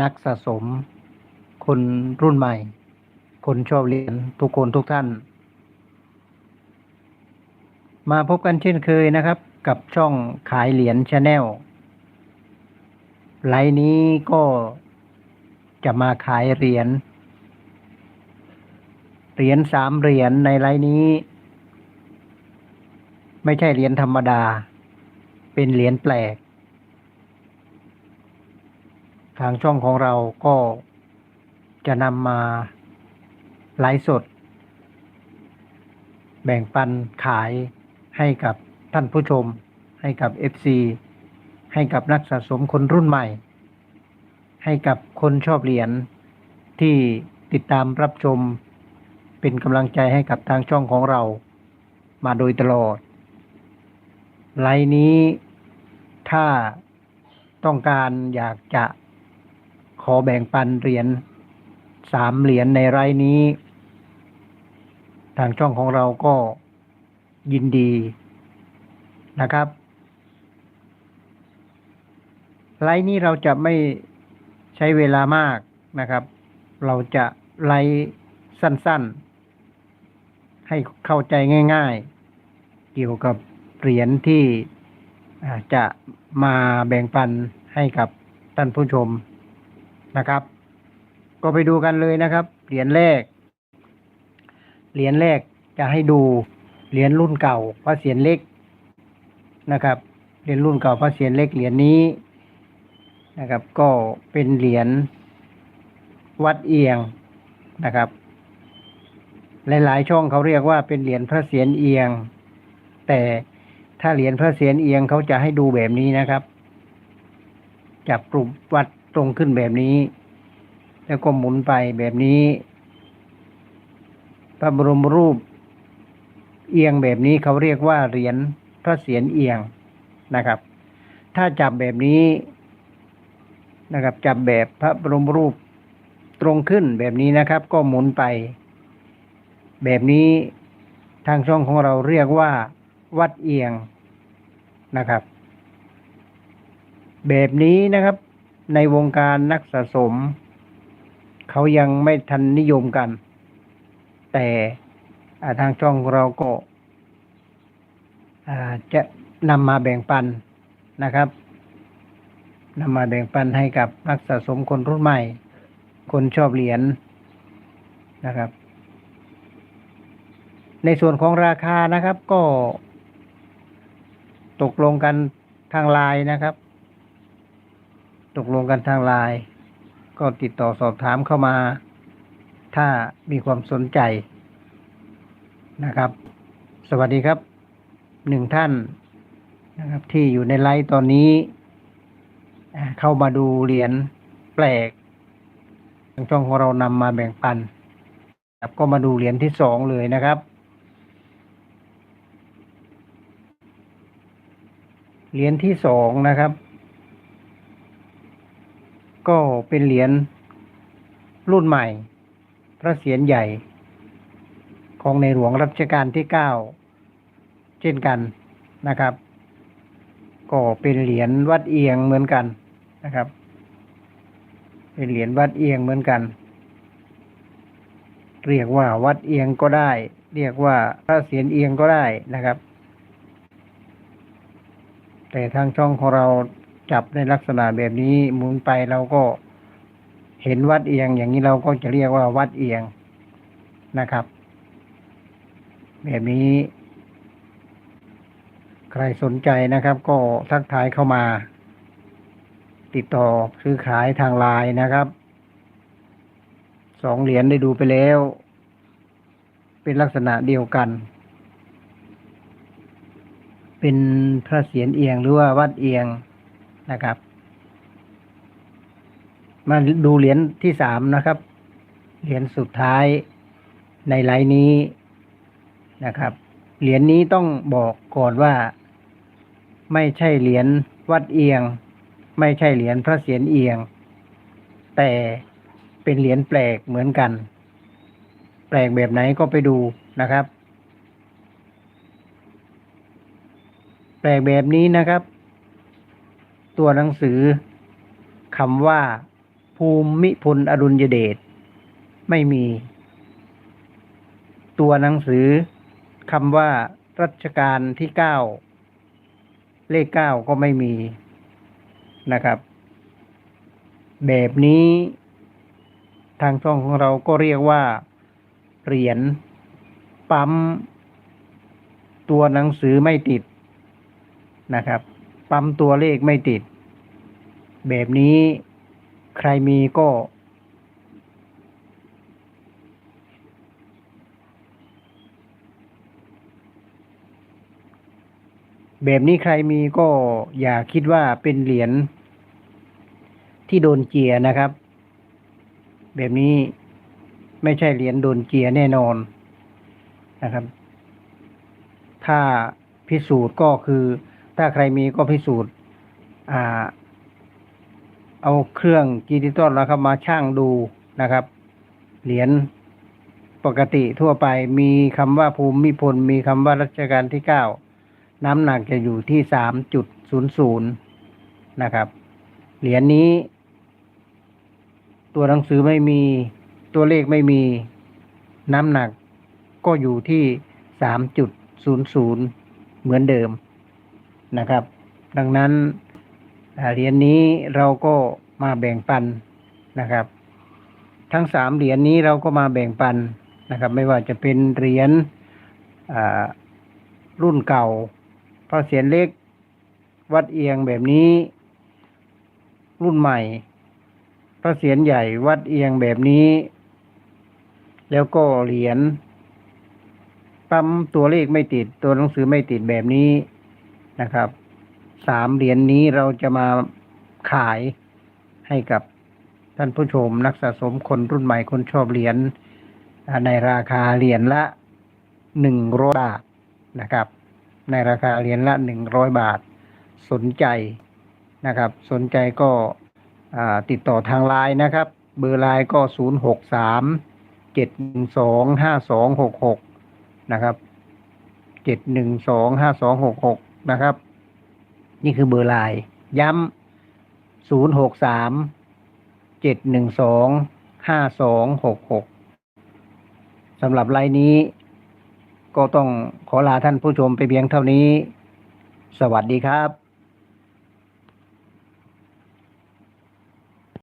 นักสะสม คนรุ่นใหม่ คนชอบเหรียญทุกคนทุกท่าน มาพบกันเช่นเคยนะครับ กับช่องขายเหรียญชาแนลไลน์นี้ก็จะมาขายเหรียญเหรียญสามเหรียญในไลน์นี้ ไม่ใช่เหรียญธรรมดา เป็นเหรียญแปลก ทางช่องของเราก็จะนำมาไลฟ์สด แบ่งปันขายให้กับท่านผู้ชม ให้กับ FC ให้กับนักสะสมคนรุ่นใหม่ ให้กับคนชอบเหรียญที่ติดตามรับชม เป็นกำลังใจให้กับทางช่องของเรามาโดยตลอด ไลน์นี้ถ้าต้องการอยากจะ ขอแบ่งปันเหรียญสามเหรียญในไลน์นี้ ทางช่องของเราก็ยินดีนะครับ ไลฟ์นี้เราจะไม่ใช้เวลามากนะครับ เราจะไลฟ์สั้นๆ ให้เข้าใจง่ายๆ เกี่ยวกับเหรียญที่จะมาแบ่งปันให้กับท่านผู้ชม นะครับ ก็ไปดูกันเลยนะครับ เหรียญแรก เหรียญแรกจะให้ดู เหรียญรุ่นเก่าพระเศียรเล็กนะครับ เหรียญรุ่นเก่าพระเศียรเล็กเหรียญนี้นะครับ ก็เป็นเหรียญวัดเอียงนะครับ หลาย ๆ ช่องเขาเรียกว่าเป็นเหรียญพระเศียรเอียง แต่ถ้าเหรียญพระเศียรเอียงเขาจะให้ดูแบบนี้นะครับ จับปรุบวัด ตรงขึ้นแบบนี้ แล้วก็หมุนไปแบบนี้ พระบรมรูป เอียงแบบนี้เขาเรียกว่าเหรียญพระเศียรเอียงนะครับ ถ้าจับแบบนี้นะครับ จับแบบพระบรมรูปตรงขึ้นแบบนี้นะครับ ก็หมุนไป แบบนี้ทางช่องของเราเรียกว่า วัดเอียงนะครับ แบบนี้นะครับ ในวงการนักสะสม เขายังไม่ทันนิยมกัน แต่ทางช่องเราก็จะนำมาแบ่งปันนะครับนำมาแบ่งปันให้กับนักสะสมคนรุ่นใหม่ คนชอบเหรียญนะครับ ในส่วนของราคานะครับก็ตกลงกันทางไลน์นะครับ ตกลงกันทางไลน์ก็ติดต่อสอบถามเข้ามา ถ้ามีความสนใจนะครับ สวัสดีครับหนึ่งท่านนะครับ ที่อยู่ในไลฟ์ตอนนี้ เข้ามาดูเหรียญแปลกทางช่องของเรานำมาแบ่งปันครับก็มาดูเหรียญที่สองเลยนะครับเหรียญที่สองนะครับ ก็เป็นเหรียญรุ่นใหม่ พระเศียรใหญ่ ของในหลวงรัชกาลที่เก้าเช่นกันนะครับ ก็เป็นเหรียญวัดเอียงเหมือนกันนะครับ เป็นเหรียญวัดเอียงเหมือนกัน เรียกว่าวัดเอียงก็ได้ เรียกว่าพระเศียรเอียงก็ได้นะครับ แต่ทางช่องของเรา จับในลักษณะแบบนี้หมุนไปเราก็เห็นวัดเอียง อย่างนี้เราก็จะเรียกว่าวัดเอียงนะครับ แบบนี้ ใครสนใจนะครับ ก็ทักทายเข้ามา ติดต่อซื้อขายทางไลน์นะครับสองเหรียญได้ดูไปแล้ว เป็นลักษณะเดียวกัน เป็นพระเศียรเอียงหรือว่าวัดเอียง นะครับ มาดูเหรียญที่สามนะครับ เหรียญสุดท้ายในไลน์นี้นะครับ เหรียญนี้ต้องบอกก่อนว่า ไม่ใช่เหรียญวัดเอียง ไม่ใช่เหรียญพระเศียรเอียง แต่เป็นเหรียญแปลกเหมือนกัน แปลกแบบไหนก็ไปดูนะครับ แปลกแบบนี้นะครับ ตัวหนังสือคำว่า ภูมิพลอดุลยเดชไม่มี ตัวหนังสือคำว่ารัชกาลที่เก้าเลขเก้าก็ไม่มีนะครับ แบบนี้ทางช่องของเราก็เรียกว่าเหรียญปั๊ม ตัวหนังสือไม่ติดนะครับ ปั๊มตัวเลขไม่ติด แบบนี้ใครมีก็ แบบนี้ใครมีก็อย่าคิดว่าเป็นเหรียญที่โดนเจียนะครับ แบบนี้ไม่ใช่เหรียญโดนเจียแน่นอนนะครับ ถ้าพิสูจน์ก็คือ ถ้าใครมีก็พิสูจน์เอาเครื่องดิจิตอลแล้วครับ มาช่างดูนะครับ เหรียญปกติทั่วไปมีคำว่าภูมิพล มีคำว่ารัชกาลที่เก้าน้ำหนักจะอยู่ที่สามจุดศูนย์ศูนย์นะครับ เหรียญนี้ ตัวหนังสือไม่มีตัวเลขไม่มีน้ำหนักก็อยู่ที่สามจุดศูนย์ศูนย์เหมือนเดิม นะครับ ดังนั้นเหรียญนี้เราก็มาแบ่งปันนะครับ ทั้งสามเหรียญนี้เราก็มาแบ่งปันนะครับ ไม่ว่าจะเป็นเหรียญรุ่นเก่าพระเศียรเล็กวัดเอียงแบบนี้ รุ่นใหม่ พระเศียรใหญ่วัดเอียงแบบนี้ แล้วก็เหรียญปั๊มตัวเลขไม่ติดตัวหนังสือไม่ติดแบบนี้ นะครับสามเหรียญนี้เราจะมาขายให้กับท่านผู้ชมนักสะสมคนรุ่นใหม่คนชอบเหรียญในราคาเหรียญละหนึ่งร้อยบาทนะครับ ในราคาเหรียญละหนึ่งร้อยบาท สนใจนะครับ สนใจก็ติดต่อทางไลน์นะครับ เบอร์ไลน์ก็ศูนย์หกสามเจ็ดหนึ่งสองห้าสองหกหกนะครับเจ็ดหนึ่งสองห้าสองหกหก นะครับ นี่คือเบอร์ไลน์ย้ำศูนย์หกสามเจ็ดหนึ่งสองห้าสองหกหกสำหรับไลน์นี้ ก็ต้องขอลาท่านผู้ชมไปเพียงเท่านี้ สวัสดีครับ